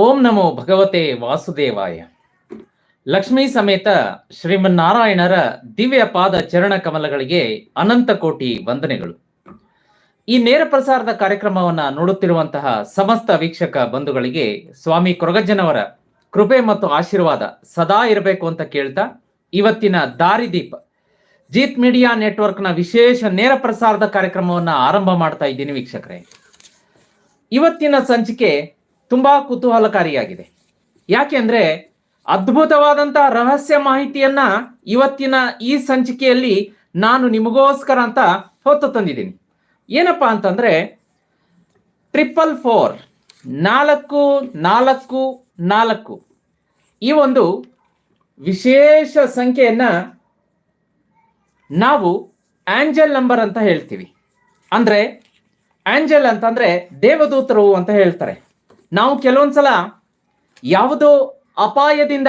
ಓಂ ನಮೋ ಭಗವತೆ ವಾಸುದೇವಾಯ. ಲಕ್ಷ್ಮೀ ಸಮೇತ ಶ್ರೀಮನ್ನಾರಾಯಣರ ದಿವ್ಯ ಪಾದ ಚರಣ ಕಮಲಗಳಿಗೆ ಅನಂತ ಕೋಟಿ ವಂದನೆಗಳು. ಈ ನೇರ ಪ್ರಸಾರದ ಕಾರ್ಯಕ್ರಮವನ್ನ ನೋಡುತ್ತಿರುವಂತಹ ಸಮಸ್ತ ವೀಕ್ಷಕ ಬಂಧುಗಳಿಗೆ ಸ್ವಾಮಿ ಕೊರಗಜ್ಜನವರ ಕೃಪೆ ಮತ್ತು ಆಶೀರ್ವಾದ ಸದಾ ಇರಬೇಕು ಅಂತ ಕೇಳ್ತಾ ಇವತ್ತಿನ ದಾರಿದೀಪ ಜೀತ್ ಮೀಡಿಯಾ ನೆಟ್ವರ್ಕ್ನ ವಿಶೇಷ ನೇರ ಪ್ರಸಾರದ ಕಾರ್ಯಕ್ರಮವನ್ನ ಆರಂಭ ಮಾಡ್ತಾ ಇದ್ದೀನಿ ವೀಕ್ಷಕರೇ. ಇವತ್ತಿನ ಸಂಚಿಕೆ ತುಂಬಾ ಕುತೂಹಲಕಾರಿಯಾಗಿದೆ. ಯಾಕೆಂದ್ರೆ ಅದ್ಭುತವಾದಂತಹ ರಹಸ್ಯ ಮಾಹಿತಿಯನ್ನ ಇವತ್ತಿನ ಈ ಸಂಚಿಕೆಯಲ್ಲಿ ನಾನು ನಿಮಗೋಸ್ಕರ ಅಂತ ಹೊತ್ತು ತಂದಿದ್ದೀನಿ. ಏನಪ್ಪಾ ಅಂತಂದ್ರೆ ಟ್ರಿಪಲ್ ಫೋರ್, ನಾಲ್ಕು ನಾಲ್ಕು ನಾಲ್ಕು ಈ ಒಂದು ವಿಶೇಷ ಸಂಖ್ಯೆಯನ್ನ ನಾವು ಆಂಜಲ್ ನಂಬರ್ ಅಂತ ಹೇಳ್ತೀವಿ. ಅಂದ್ರೆ ಆಂಜಲ್ ಅಂತಂದ್ರೆ ದೇವದೂತರು ಅಂತ ಹೇಳ್ತಾರೆ. ನಾವು ಕೆಲವೊಂದ್ಸಲ ಯಾವುದೋ ಅಪಾಯದಿಂದ,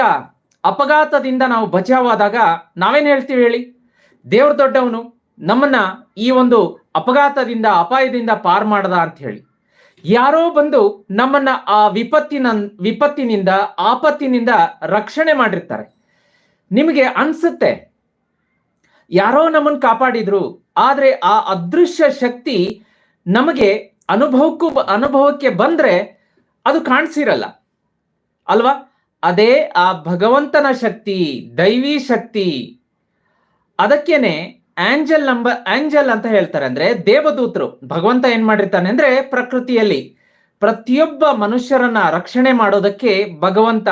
ಅಪಘಾತದಿಂದ ನಾವು ಬಚಾವಾದಾಗ ನಾವೇನು ಹೇಳ್ತೀವಿ ಹೇಳಿ? ದೇವ್ರ ದೊಡ್ಡವನು ನಮ್ಮನ್ನ ಈ ಒಂದು ಅಪಘಾತದಿಂದ, ಅಪಾಯದಿಂದ ಪಾರ್ ಮಾಡದ ಅಂತ ಹೇಳಿ. ಯಾರೋ ಬಂದು ನಮ್ಮನ್ನ ಆ ವಿಪತ್ತಿನ, ವಿಪತ್ತಿನಿಂದ, ಆಪತ್ತಿನಿಂದ ರಕ್ಷಣೆ ಮಾಡಿರ್ತಾರೆ. ನಿಮಗೆ ಅನ್ಸುತ್ತೆ? ಯಾರೋ ನಮ್ಮನ್ನು ಕಾಪಾಡಿದ್ರು, ಆದ್ರೆ ಆ ಅದೃಶ್ಯ ಶಕ್ತಿ ನಮಗೆ ಅನುಭವಕ್ಕೂ, ಅನುಭವಕ್ಕೆ ಬಂದ್ರೆ ಅದು ಕಾಣಿಸಿರಲ್ಲ. ಅಲ್ವಾ? ಅದೇ ಆ ಭಗವಂತನ ಶಕ್ತಿ, ದೈವಿ ಶಕ್ತಿ. ಅದಕ್ಕೇನೆ ಆಂಜಲ್ ನಂಬರ್ ಆಂಜಲ್ ಅಂತ ಹೇಳ್ತಾರೆ ಅಂದ್ರೆ ದೇವದೂತರು. ಭಗವಂತ ಏನ್ ಮಾಡಿರ್ತಾನೆ ಅಂದ್ರೆ ಪ್ರಕೃತಿಯಲ್ಲಿ ಪ್ರತಿಯೊಬ್ಬ ಮನುಷ್ಯರನ್ನ ರಕ್ಷಣೆ ಮಾಡೋದಕ್ಕೆ ಭಗವಂತ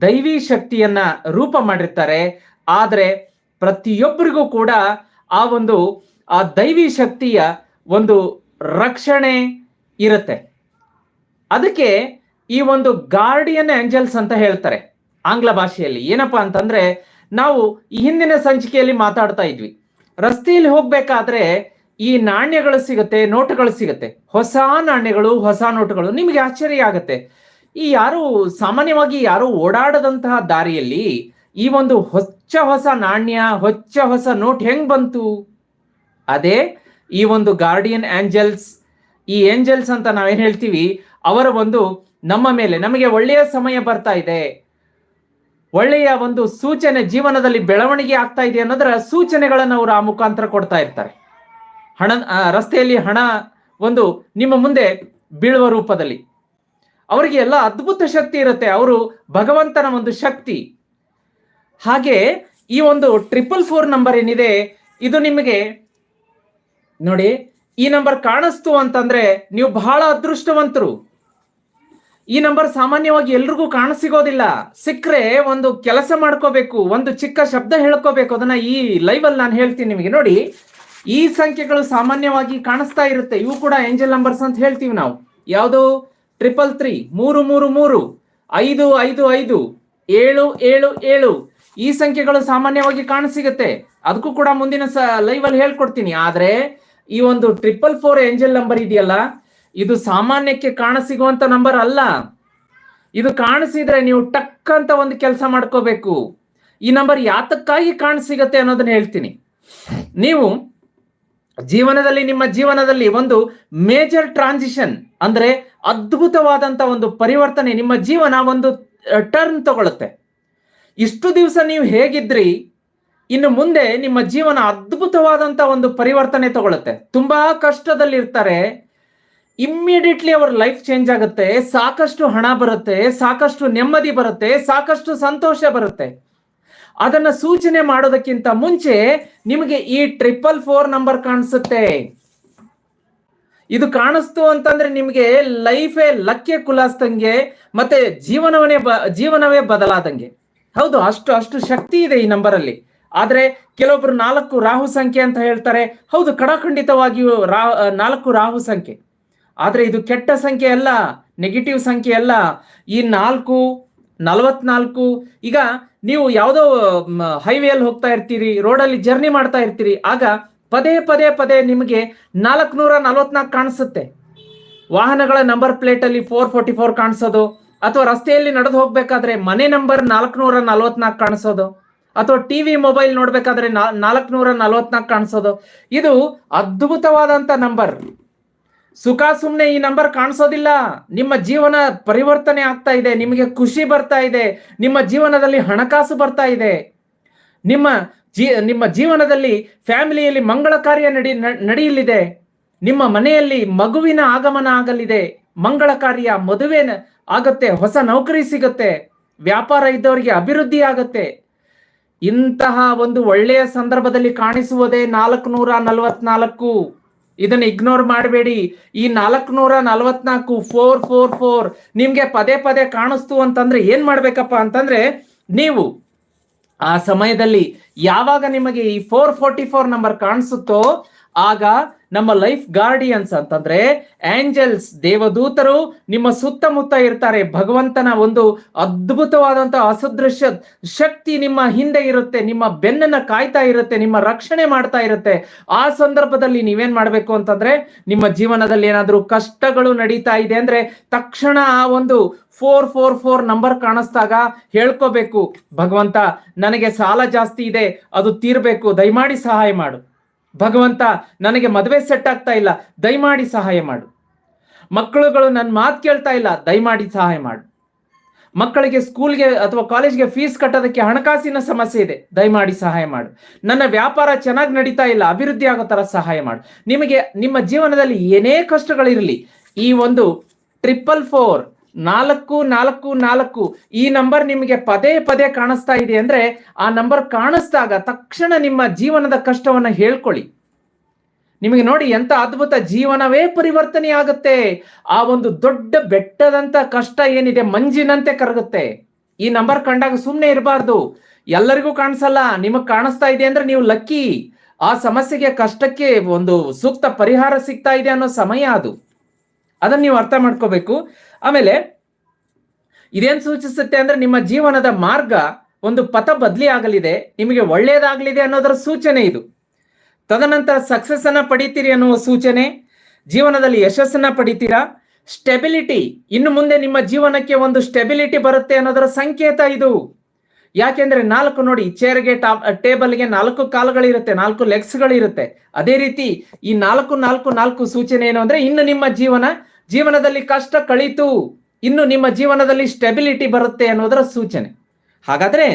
ದೈವಿ ಶಕ್ತಿಯನ್ನ ರೂಪ ಮಾಡಿರ್ತಾರೆ. ಆದ್ರೆ ಪ್ರತಿಯೊಬ್ಬರಿಗೂ ಕೂಡ ಆ ಒಂದು, ಆ ದೈವಿ ಶಕ್ತಿಯ ಒಂದು ರಕ್ಷಣೆ ಇರುತ್ತೆ. ಅದಕ್ಕೆ ಈ ಒಂದು ಗಾರ್ಡಿಯನ್ ಆಂಜಲ್ಸ್ ಅಂತ ಹೇಳ್ತಾರೆ ಆಂಗ್ಲ ಭಾಷೆಯಲ್ಲಿ. ಏನಪ್ಪಾ ಅಂತಂದ್ರೆ, ನಾವು ಹಿಂದಿನ ಸಂಚಿಕೆಯಲ್ಲಿ ಮಾತಾಡ್ತಾ ಇದ್ವಿ. ರಸ್ತೆಯಲ್ಲಿ ಹೋಗ್ಬೇಕಾದ್ರೆ ಈ ನಾಣ್ಯಗಳು ಸಿಗುತ್ತೆ, ನೋಟುಗಳು ಸಿಗುತ್ತೆ. ಹೊಸ ನಾಣ್ಯಗಳು, ಹೊಸ ನೋಟುಗಳು. ನಿಮಗೆ ಆಶ್ಚರ್ಯ ಆಗತ್ತೆ. ಈ ಯಾರು, ಸಾಮಾನ್ಯವಾಗಿ ಯಾರು ಓಡಾಡದಂತಹ ದಾರಿಯಲ್ಲಿ ಈ ಒಂದು ಹೊಚ್ಚ ಹೊಸ ನಾಣ್ಯ, ಹೊಚ್ಚ ಹೊಸ ನೋಟ್ ಹೆಂಗ್ ಬಂತು? ಅದೇ ಈ ಒಂದು ಗಾರ್ಡಿಯನ್ ಆಂಜಲ್ಸ್ ಈ ಏಂಜಲ್ಸ್ ಅಂತ ನಾವೇನ್ ಹೇಳ್ತೀವಿ? ಅವರ ಒಂದು ನಮ್ಮ ಮೇಲೆ ನಮಗೆ ಒಳ್ಳೆಯ ಸಮಯ ಬರ್ತಾ ಇದೆ. ಒಳ್ಳೆಯ ಒಂದು ಸೂಚನೆ ಜೀವನದಲ್ಲಿ ಬೆಳವಣಿಗೆ ಆಗ್ತಾ ಇದೆ ಅನ್ನೋದರ ಸೂಚನೆಗಳನ್ನು ಅವರು ಆ ಮುಖಾಂತರ ಕೊಡ್ತಾ ಇರ್ತಾರೆ. ಹಣ ರಸ್ತೆಯಲ್ಲಿ ಹಣ ಒಂದು ನಿಮ್ಮ ಮುಂದೆ ಬೀಳುವ ರೂಪದಲ್ಲಿ. ಅವರಿಗೆ ಎಲ್ಲ ಅದ್ಭುತ ಶಕ್ತಿ ಇರುತ್ತೆ. ಅವರು ಭಗವಂತನ ಒಂದು ಶಕ್ತಿ. ಹಾಗೆ ಈ ಒಂದು ಟ್ರಿಪಲ್ ಫೋರ್ ನಂಬರ್ ಏನಿದೆ, ಇದು ನಿಮಗೆ ನೋಡಿ, ಈ ನಂಬರ್ ಕಾಣಿಸ್ತು ಅಂತಂದ್ರೆ ನೀವು ಬಹಳ ಅದೃಷ್ಟವಂತರು. ಈ ನಂಬರ್ ಸಾಮಾನ್ಯವಾಗಿ ಎಲ್ರಿಗೂ ಕಾಣಸಿಗೋದಿಲ್ಲ ಸಿಕ್ಕರೆ ಒಂದು ಕೆಲಸ ಮಾಡ್ಕೋಬೇಕು, ಒಂದು ಚಿಕ್ಕ ಶಬ್ದ ಹೇಳ್ಕೋಬೇಕು. ಅದನ್ನ ಈ ಲೈವ್ ಅಲ್ಲಿ ನಾನು ಹೇಳ್ತೀನಿ ನಿಮಗೆ. ನೋಡಿ, ಈ ಸಂಖ್ಯೆಗಳು ಸಾಮಾನ್ಯವಾಗಿ ಕಾಣಿಸ್ತಾ ಇರುತ್ತೆ. ಇವು ಕೂಡ ಏಂಜಲ್ ನಂಬರ್ಸ್ ಅಂತ ಹೇಳ್ತೀವಿ ನಾವು. ಯಾವುದು? ಟ್ರಿಪಲ್ ತ್ರೀ ಮೂರು ಮೂರು ಮೂರು, ಐದು ಐದು ಐದು, ಏಳು ಏಳು ಏಳು. ಈ ಸಂಖ್ಯೆಗಳು ಸಾಮಾನ್ಯವಾಗಿ ಕಾಣಸಿಗುತ್ತೆ ಅದಕ್ಕೂ ಕೂಡ ಮುಂದಿನ ಸ ಲೈವ್ ಅಲ್ಲಿ ಹೇಳ್ಕೊಡ್ತೀನಿ. ಆದ್ರೆ, ಈ ಒಂದು ಟ್ರಿಪಲ್ ಫೋರ್ ಏಂಜಲ್ ನಂಬರ್ ಇದೆಯಲ್ಲ ಇದು ಸಾಮಾನ್ಯಕ್ಕೆ ಕಾಣಸಿಗುವಂತ ನಂಬರ್ ಅಲ್ಲ. ಇದು ಕಾಣಿಸಿದ್ರೆ ನೀವು ಟಕ್ ಅಂತ ಒಂದು ಕೆಲಸ ಮಾಡ್ಕೋಬೇಕು. ಈ ನಂಬರ್ ಯಾತಕ್ಕಾಗಿ ಕಾಣಸಿಗತ್ತೆ ಅನ್ನೋದನ್ನ ಹೇಳ್ತೀನಿ. ನೀವು ಜೀವನದಲ್ಲಿ, ನಿಮ್ಮ ಜೀವನದಲ್ಲಿ ಒಂದು ಮೇಜರ್ ಟ್ರಾನ್ಸಿಷನ್ ಅಂದ್ರೆ ಅದ್ಭುತವಾದಂತ ಒಂದು ಪರಿವರ್ತನೆ ನಿಮ್ಮ ಜೀವನ ಒಂದು ಟರ್ನ್ ತಗೊಳುತ್ತೆ. ಇಷ್ಟು ದಿವಸ ನೀವು ಹೇಗಿದ್ರಿ, ಇನ್ನು ಮುಂದೆ ನಿಮ್ಮ ಜೀವನ ಅದ್ಭುತವಾದಂತ ಒಂದು ಪರಿವರ್ತನೆ ತಗೊಳುತ್ತೆ. ತುಂಬಾ ಕಷ್ಟದಲ್ಲಿ ಇರ್ತಾರೆ ಇಮ್ಮಿಡಿಯೇಟ್ಲಿ ಅವ್ರ ಲೈಫ್ ಚೇಂಜ್ ಆಗುತ್ತೆ, ಸಾಕಷ್ಟು ಹಣ ಬರುತ್ತೆ, ಸಾಕಷ್ಟು ನೆಮ್ಮದಿ ಬರುತ್ತೆ, ಸಾಕಷ್ಟು ಸಂತೋಷ ಬರುತ್ತೆ. ಅದನ್ನ ಸೂಚನೆ ಮಾಡೋದಕ್ಕಿಂತ ಮುಂಚೆ ನಿಮಗೆ ಈ ಟ್ರಿಪಲ್ ಫೋರ್ ನಂಬರ್ ಕಾಣಿಸುತ್ತೆ. ಇದು ಕಾಣಿಸ್ತು ಅಂತಂದ್ರೆ ನಿಮಗೆ ಲೈಫೇ ಲಕ್ಕೆ ಕುಲಾಸ್ದಂಗೆ ಮತ್ತೆ ಜೀವನವೇ ಬ, ಜೀವನವೇ ಬದಲಾದಂಗೆ. ಹೌದು, ಅಷ್ಟು ಅಷ್ಟು ಶಕ್ತಿ ಇದೆ ಈ ನಂಬರ್ ಅಲ್ಲಿ. ಆದ್ರೆ ಕೆಲವೊಬ್ರು ನಾಲ್ಕು ರಾಹು ಸಂಖ್ಯೆ ಅಂತ ಹೇಳ್ತಾರೆ. ಹೌದು ಕಡಾಖಂಡಿತವಾಗಿಯೂ ರಾ, ನಾಲ್ಕು ರಾಹು ಸಂಖ್ಯೆ. ಆದ್ರೆ ಇದು ಕೆಟ್ಟ ಸಂಖ್ಯೆ ಅಲ್ಲ ನೆಗೆಟಿವ್ ಸಂಖ್ಯೆ ಅಲ್ಲ. ಈ ನಾಲ್ಕು, ನಲವತ್ನಾಲ್ಕು, ಈಗ ನೀವು ಯಾವುದೋ ಹೈವೇಯಲ್ಲಿ ಹೋಗ್ತಾ ಇರ್ತೀರಿ ರೋಡಲ್ಲಿ ಜರ್ನಿ ಮಾಡ್ತಾ ಇರ್ತೀರಿ, ಆಗ ಪದೇ ಪದೇ ಪದೇ ನಿಮಗೆ ನಾಲ್ಕುನೂರ ನಲವತ್ನಾಲ್ಕು ಕಾಣಿಸುತ್ತೆ. ವಾಹನಗಳ ನಂಬರ್ ಪ್ಲೇಟ್ ಅಲ್ಲಿ ಫೋರ್ ಫೋರ್ಟಿ ಫೋರ್ ಕಾಣಿಸೋದು, ಅಥವಾ ರಸ್ತೆಯಲ್ಲಿ ನಡೆದು ಹೋಗ್ಬೇಕಾದ್ರೆ ಮನೆ ನಂಬರ್ ನಾಲ್ಕುನೂರ ನಲವತ್ನಾಲ್ಕು ಕಾಣಿಸೋದು, ಅಥವಾ ಟಿವಿ ಮೊಬೈಲ್ ನೋಡ್ಬೇಕಾದ್ರೆ ನಾಲ್ಕುನೂರ ನಲವತ್ನಾಲ್ಕು ಕಾಣಿಸೋದು. ಇದು ಅದ್ಭುತವಾದಂತ ನಂಬರ್ ಸುಖ ಸುಮ್ಮನೆ ಈ ನಂಬರ್ ಕಾಣಿಸೋದಿಲ್ಲ. ನಿಮ್ಮ ಜೀವನ ಪರಿವರ್ತನೆ ಆಗ್ತಾ ಇದೆ, ನಿಮಗೆ ಖುಷಿ ಬರ್ತಾ ಇದೆ, ನಿಮ್ಮ ಜೀವನದಲ್ಲಿ ಹಣಕಾಸು ಬರ್ತಾ ಇದೆ. ನಿಮ್ಮ ಜೀ, ನಿಮ್ಮ ಜೀವನದಲ್ಲಿ ಫ್ಯಾಮಿಲಿಯಲ್ಲಿ ಮಂಗಳ ಕಾರ್ಯ ನಡಿ ನಡೆಯಲಿದೆ. ನಿಮ್ಮ ಮನೆಯಲ್ಲಿ ಮಗುವಿನ ಆಗಮನ ಆಗಲಿದೆ. ಮಂಗಳ ಕಾರ್ಯ ಮದುವೆ ಆಗತ್ತೆ, ಹೊಸ ನೌಕರಿ ಸಿಗತ್ತೆ, ವ್ಯಾಪಾರ ಇದ್ದವರಿಗೆ ಅಭಿವೃದ್ಧಿ ಆಗತ್ತೆ. ಇಂತಹ ಒಂದು ಒಳ್ಳೆಯ ಸಂದರ್ಭದಲ್ಲಿ ಕಾಣಿಸುವುದೇ ನಾಲ್ಕು ನೂರ ನಲವತ್ನಾಲ್ಕು. ಇದನ್ನ ಇಗ್ನೋರ್ ಮಾಡಬೇಡಿ. ಈ ನಾಲ್ಕುನೂರ ನಲವತ್ನಾಲ್ಕು ಫೋರ್ ಫೋರ್ ಫೋರ್ ನಿಮ್ಗೆ ಪದೇ ಪದೇ ಕಾಣಿಸ್ತು ಅಂತಂದ್ರೆ ಏನ್ ಮಾಡ್ಬೇಕಪ್ಪ ಅಂತಂದ್ರೆ ನೀವು ಆ ಸಮಯದಲ್ಲಿ ಯಾವಾಗ ನಿಮಗೆ ಈ ಫೋರ್ ಫೋರ್ಟಿ ಫೋರ್ ನಂಬರ್ ಕಾಣಿಸುತ್ತೋ ಆಗ ನಮ್ಮ ಲೈಫ್ ಗಾರ್ಡಿಯನ್ಸ್ ಅಂತಂದ್ರೆ ಆಂಜಲ್ಸ್ ದೇವದೂತರು ನಿಮ್ಮ ಸುತ್ತಮುತ್ತ ಇರ್ತಾರೆ. ಭಗವಂತನ ಒಂದು ಅದ್ಭುತವಾದಂತಹ ಅಸದೃಶ್ಯ ಶಕ್ತಿ ನಿಮ್ಮ ಹಿಂದೆ ಇರುತ್ತೆ. ನಿಮ್ಮ ಬೆನ್ನನ್ನ ಕಾಯ್ತಾ ಇರುತ್ತೆ, ನಿಮ್ಮ ರಕ್ಷಣೆ ಮಾಡ್ತಾ ಇರುತ್ತೆ. ಆ ಸಂದರ್ಭದಲ್ಲಿ ನೀವೇನ್ ಮಾಡ್ಬೇಕು ಅಂತಂದ್ರೆ ನಿಮ್ಮ ಜೀವನದಲ್ಲಿ ಏನಾದ್ರೂ ಕಷ್ಟಗಳು ನಡೀತಾ ಇದೆ ಅಂದ್ರೆ ತಕ್ಷಣ ಆ ಒಂದು ಫೋರ್ ಫೋರ್ ಫೋರ್ ನಂಬರ್ ಕಾಣಿಸ್ದಾಗ ಹೇಳ್ಕೋಬೇಕು, ಭಗವಂತ, ನನಗೆ ಸಾಲ ಜಾಸ್ತಿ ಇದೆ, ಅದು ತೀರ್ಬೇಕು, ದಯಮಾಡಿ ಸಹಾಯ ಮಾಡು. ಭಗವಂತ, ನನಗೆ ಮದುವೆ ಸೆಟ್ ಆಗ್ತಾ ಇಲ್ಲ, ದಯಮಾಡಿ ಸಹಾಯ ಮಾಡು. ಮಕ್ಕಳುಗಳು ನನ್ನ ಮಾತು ಕೇಳ್ತಾ ಇಲ್ಲ, ದಯಮಾಡಿ ಸಹಾಯ ಮಾಡು. ಮಕ್ಕಳಿಗೆ ಸ್ಕೂಲ್ಗೆ ಅಥವಾ ಕಾಲೇಜ್ಗೆ ಫೀಸ್ ಕಟ್ಟೋದಕ್ಕೆ ಹಣಕಾಸಿನ ಸಮಸ್ಯೆ ಇದೆ, ದಯಮಾಡಿ ಸಹಾಯ ಮಾಡು. ನನ್ನ ವ್ಯಾಪಾರ ಚೆನ್ನಾಗಿ ನಡೀತಾ ಇಲ್ಲ, ಅಭಿವೃದ್ಧಿ ಆಗೋ ಥರ ಸಹಾಯ ಮಾಡು. ನಿಮಗೆ ನಿಮ್ಮ ಜೀವನದಲ್ಲಿ ಏನೇ ಕಷ್ಟಗಳಿರಲಿ, ಈ ಒಂದು ಟ್ರಿಪಲ್ ಫೋರ್ ನಾಲ್ಕು ನಾಲ್ಕು ನಾಲ್ಕು. ಈ ನಂಬರ್ ನಿಮಗೆ ಪದೇ ಪದೇ ಕಾಣಿಸ್ತಾ ಇದೆ ಅಂದ್ರೆ ಆ ನಂಬರ್ ಕಾಣಿಸ್ದಾಗ ತಕ್ಷಣ ನಿಮ್ಮ ಜೀವನದ ಕಷ್ಟವನ್ನ ಹೇಳ್ಕೊಳ್ಳಿ. ನಿಮಗೆ ನೋಡಿ ಎಂತ ಅದ್ಭುತ ಜೀವನವೇ ಪರಿವರ್ತನೆ ಆಗುತ್ತೆ. ಆ ಒಂದು ದೊಡ್ಡ ಬೆಟ್ಟದಂತ ಕಷ್ಟ ಏನಿದೆ ಮಂಜಿನಂತೆ ಕರಗುತ್ತೆ. ಈ ನಂಬರ್ ಕಂಡಾಗ ಸುಮ್ಮನೆ ಇರಬಾರ್ದು. ಎಲ್ಲರಿಗೂ ಕಾಣಿಸಲ್ಲ. ನಿಮಗ್ ಕಾಣಿಸ್ತಾ ಇದೆ ಅಂದ್ರೆ ನೀವು ಲಕ್ಕಿ ಆ ಸಮಸ್ಯೆಗೆ, ಕಷ್ಟಕ್ಕೆ ಒಂದು ಸೂಕ್ತ ಪರಿಹಾರ ಸಿಗ್ತಾ ಇದೆ ಅನ್ನೋ ಸಮಯ ಅದು. ಅದನ್ನ ನೀವು ಅರ್ಥ ಮಾಡ್ಕೋಬೇಕು. ಆಮೇಲೆ ಇದೇನ್ ಸೂಚಿಸುತ್ತೆ ಅಂದ್ರೆ ನಿಮ್ಮ ಜೀವನದ ಮಾರ್ಗ ಒಂದು ಪಥ ಬದಲಿ ಆಗಲಿದೆ, ನಿಮಗೆ ಒಳ್ಳೆಯದಾಗಲಿದೆ ಅನ್ನೋದರ ಸೂಚನೆ ಇದು. ತದನಂತರ ಸಕ್ಸಸ್ ಅನ್ನ ಪಡಿತೀರಿ ಅನ್ನುವ ಸೂಚನೆ, ಜೀವನದಲ್ಲಿ ಯಶಸ್ಸನ್ನ ಪಡಿತೀರಾ? ಸ್ಟೆಬಿಲಿಟಿ ಇನ್ನು ಮುಂದೆ ನಿಮ್ಮ ಜೀವನಕ್ಕೆ ಒಂದು ಸ್ಟೆಬಿಲಿಟಿ ಬರುತ್ತೆ ಅನ್ನೋದರ ಸಂಕೇತ ಇದು. ಯಾಕೆಂದ್ರೆ ನಾಲ್ಕು ನೋಡಿ ಚೇರ್ಗೆ ಟಾಪ್ ಟೇಬಲ್ಗೆ ನಾಲ್ಕು ಕಾಲುಗಳಿರುತ್ತೆ, ನಾಲ್ಕು ಲೆಗ್ಸ್ಗಳಿರುತ್ತೆ ಅದೇ ರೀತಿ ಈ ನಾಲ್ಕು ನಾಲ್ಕು ನಾಲ್ಕು ಸೂಚನೆ ಏನು ಅಂದ್ರೆ ಇನ್ನು ನಿಮ್ಮ ಜೀವನ ಜೀವನದಲ್ಲಿ ಕಷ್ಟ ಕಳೀತು, ಇನ್ನು ನಿಮ್ಮ ಜೀವನದಲ್ಲಿ ಸ್ಟೆಬಿಲಿಟಿ ಬರುತ್ತೆ ಅನ್ನೋದರ ಸೂಚನೆ. ಹಾಗಾದ್ರೆ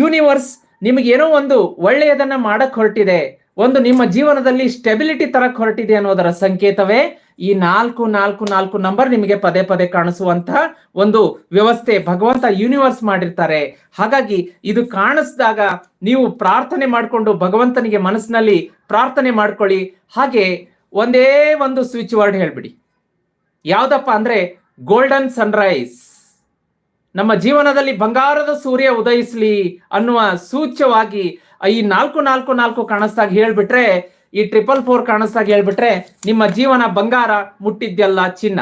ಯೂನಿವರ್ಸ್ ನಿಮಗೆ ಏನೋ ಒಂದು ಒಳ್ಳೆಯದನ್ನ ಮಾಡಕ್ ಹೊರಟಿದೆ, ಒಂದು ನಿಮ್ಮ ಜೀವನದಲ್ಲಿ ಸ್ಟೆಬಿಲಿಟಿ ತರಕ್ ಹೊರಟಿದೆ ಅನ್ನೋದರ ಸಂಕೇತವೇ ಈ ನಾಲ್ಕು ನಾಲ್ಕು ನಾಲ್ಕು ನಂಬರ್ ನಿಮಗೆ ಪದೇ ಪದೇ ಕಾಣಿಸುವಂತಹ ಒಂದು ವ್ಯವಸ್ಥೆ ಭಗವಂತ ಯೂನಿವರ್ಸ್ ಮಾಡಿರ್ತಾರೆ. ಹಾಗಾಗಿ ಇದು ಕಾಣಿಸಿದಾಗ ನೀವು ಪ್ರಾರ್ಥನೆ ಮಾಡಿಕೊಂಡು ಭಗವಂತನಿಗೆ ಮನಸ್ಸಿನಲ್ಲಿ ಪ್ರಾರ್ಥನೆ ಮಾಡ್ಕೊಳ್ಳಿ. ಹಾಗೆ ಒಂದೇ ಒಂದು ಸ್ವಿಚ್ ವರ್ಡ್ ಹೇಳ್ಬಿಡಿ. ಯಾವ್ದಪ್ಪ ಅಂದ್ರೆ ಗೋಲ್ಡನ್ ಸನ್ರೈಸ್ ನಮ್ಮ ಜೀವನದಲ್ಲಿ ಬಂಗಾರದ ಸೂರ್ಯ ಉದಯಿಸ್ಲಿ ಅನ್ನುವ ಸೂಚ್ಯವಾಗಿ ಈ ನಾಲ್ಕು ನಾಲ್ಕು ನಾಲ್ಕು ಕಾಣಿಸ್ದಾಗ ಹೇಳ್ಬಿಟ್ರೆ, ಈ ಟ್ರಿಪಲ್ ಫೋರ್ ಕಾಣಿಸ್ದಾಗ ಹೇಳ್ಬಿಟ್ರೆ ನಿಮ್ಮ ಜೀವನ ಬಂಗಾರ ಮುಟ್ಟಿದ್ದೆಲ್ಲ ಚಿನ್ನ.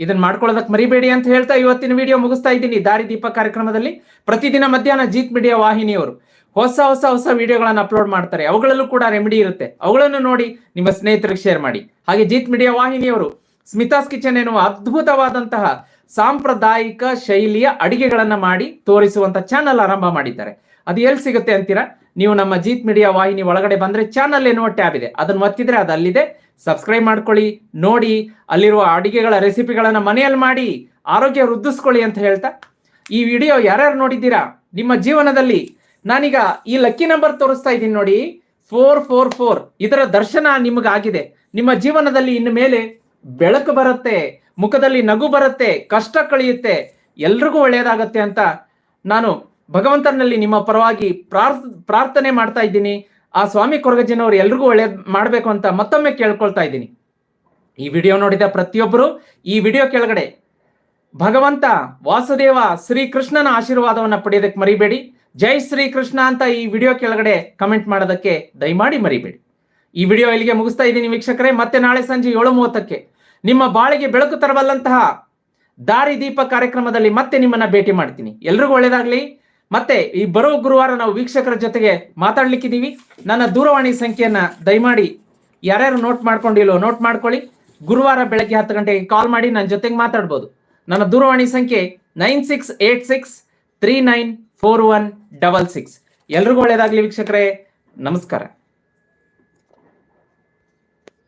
ಇದನ್ನ ಮಾಡ್ಕೊಳ್ಳೋದಕ್ಕೆ ಮರಿಬೇಡಿ ಅಂತ ಹೇಳ್ತಾ ಇವತ್ತಿನ ವಿಡಿಯೋ ಮುಗಿಸ್ತಾ ಇದ್ದೀನಿ. ದಾರಿದೀಪ ಕಾರ್ಯಕ್ರಮದಲ್ಲಿ ಪ್ರತಿದಿನ ಮಧ್ಯಾಹ್ನ ಜೀತ್ ಮೀಡಿಯಾ ವಾಹಿನಿಯವರು ಹೊಸ ಹೊಸ ಹೊಸ ವಿಡಿಯೋಗಳನ್ನು ಅಪ್ಲೋಡ್ ಮಾಡ್ತಾರೆ. ಅವುಗಳಲ್ಲೂ ಕೂಡ ರೆಮಿಡಿ ಇರುತ್ತೆ. ಅವುಗಳನ್ನು ನೋಡಿ ನಿಮ್ಮ ಸ್ನೇಹಿತರಿಗೆ ಶೇರ್ ಮಾಡಿ. ಹಾಗೆ ಜೀತ್ ಮೀಡಿಯಾ ವಾಹಿನಿಯವರು ಸ್ಮಿತಾಸ್ ಕಿಚನ್ ಎನ್ನುವ ಅದ್ಭುತವಾದಂತಹ ಸಾಂಪ್ರದಾಯಿಕ ಶೈಲಿಯ ಅಡಿಗೆಗಳನ್ನ ಮಾಡಿ ತೋರಿಸುವಂತ ಚಾನಲ್ ಆರಂಭ ಮಾಡಿದ್ದಾರೆ. ಅದು ಎಲ್ಲಿ ಸಿಗುತ್ತೆ ಅಂತೀರಾ? ನೀವು ನಮ್ಮ ಜೀತ್ ಮೀಡಿಯಾ ವಾಹಿನಿ ಒಳಗಡೆ ಬಂದ್ರೆ ಚಾನಲ್ ಎನ್ನುವ ಟ್ಯಾಬ್ ಇದೆ. ಅದನ್ನು ಒತ್ತಿದ್ರೆ ಅದು ಅಲ್ಲಿದೆ. ಸಬ್ಸ್ಕ್ರೈಬ್ ಮಾಡ್ಕೊಳ್ಳಿ, ನೋಡಿ, ಅಲ್ಲಿರುವ ಅಡಿಗೆಗಳ ರೆಸಿಪಿಗಳನ್ನ ಮನೆಯಲ್ಲಿ ಮಾಡಿ ಆರೋಗ್ಯ ವೃದ್ಧಿಸ್ಕೊಳ್ಳಿ ಅಂತ ಹೇಳ್ತಾ ಈ ವಿಡಿಯೋ ಯಾರ್ಯಾರು ನೋಡಿದ್ದೀರಾ? ನಿಮ್ಮ ಜೀವನದಲ್ಲಿ ನಾನೀಗ ಈ ಲಕ್ಕಿ ನಂಬರ್ ತೋರಿಸ್ತಾ ಇದ್ದೀನಿ ನೋಡಿ. ಫೋರ್ ಫೋರ್ ಫೋರ್ ಇದರ ದರ್ಶನ ನಿಮಗಾಗಿದೆ. ನಿಮ್ಮ ಜೀವನದಲ್ಲಿ ಇನ್ನು ಮೇಲೆ ಬೆಳಕು ಬರುತ್ತೆ, ಮುಖದಲ್ಲಿ ನಗು ಬರುತ್ತೆ, ಕಷ್ಟ ಕಳೆಯುತ್ತೆ, ಎಲ್ರಿಗೂ ಒಳ್ಳೆಯದಾಗತ್ತೆ ಅಂತ ನಾನು ಭಗವಂತನಲ್ಲಿ ನಿಮ್ಮ ಪರವಾಗಿ ಪ್ರಾರ್ಥ ಪ್ರಾರ್ಥನೆ ಮಾಡ್ತಾ ಇದ್ದೀನಿ. ಆ ಸ್ವಾಮಿ ಕೊರಗಜ್ಜನವರು ಎಲ್ರಿಗೂ ಒಳ್ಳೇದ್ ಮಾಡಬೇಕು ಅಂತ ಮತ್ತೊಮ್ಮೆ ಕೇಳ್ಕೊಳ್ತಾ ಇದ್ದೀನಿ. ಈ ವಿಡಿಯೋ ನೋಡಿದ ಪ್ರತಿಯೊಬ್ಬರು ಈ ವಿಡಿಯೋ ಕೆಳಗಡೆ ಭಗವಂತ ವಾಸುದೇವ ಶ್ರೀಕೃಷ್ಣನ ಆಶೀರ್ವಾದವನ್ನು ಪಡೆಯೋದಕ್ಕೆ ಮರಿಬೇಡಿ. ಜೈ ಶ್ರೀಕೃಷ್ಣ ಅಂತ ಈ ವಿಡಿಯೋ ಕೆಳಗಡೆ ಕಮೆಂಟ್ ಮಾಡೋದಕ್ಕೆ ದಯಮಾಡಿ ಮರಿಬೇಡಿ. ಈ ವಿಡಿಯೋ ಇಲ್ಲಿಗೆ ಮುಗಿಸ್ತಾ ಇದ್ದೀನಿ ವೀಕ್ಷಕರೇ. ಮತ್ತೆ ನಾಳೆ ಸಂಜೆ ಏಳು ಮೂವತ್ತಕ್ಕೆ ನಿಮ್ಮ ಬಾಳಿಗೆ ಬೆಳಕು ತರಬಲ್ಲಂತಹ ದಾರಿ ದೀಪ ಕಾರ್ಯಕ್ರಮದಲ್ಲಿ ಮತ್ತೆ ನಿಮ್ಮನ್ನ ಭೇಟಿ ಮಾಡ್ತೀನಿ. ಎಲ್ರಿಗೂ ಒಳ್ಳೇದಾಗ್ಲಿ. ಮತ್ತೆ ಈ ಬರೋ ಗುರುವಾರ ನಾವು ವೀಕ್ಷಕರ ಜೊತೆಗೆ ಮಾತಾಡ್ಲಿಕ್ಕಿದ್ದೀವಿ. ನನ್ನ ದೂರವಾಣಿ ಸಂಖ್ಯೆಯನ್ನ ದಯಮಾಡಿ ಯಾರ್ಯಾರು ನೋಟ್ ಮಾಡ್ಕೊಂಡಿಲ್ಲೋ ನೋಟ್ ಮಾಡ್ಕೊಳ್ಳಿ. ಗುರುವಾರ ಬೆಳಗ್ಗೆ ಹತ್ತು ಗಂಟೆಗೆ ಕಾಲ್ ಮಾಡಿ ನನ್ನ ಜೊತೆಗೆ ಮಾತಾಡ್ಬೋದು. ನನ್ನ ದೂರವಾಣಿ ಸಂಖ್ಯೆ nine six eight six three nine four one double six. ಎಲ್ರಿಗೂ ಒಳ್ಳೇದಾಗ್ಲಿ ವೀಕ್ಷಕರೇ. ನಮಸ್ಕಾರ.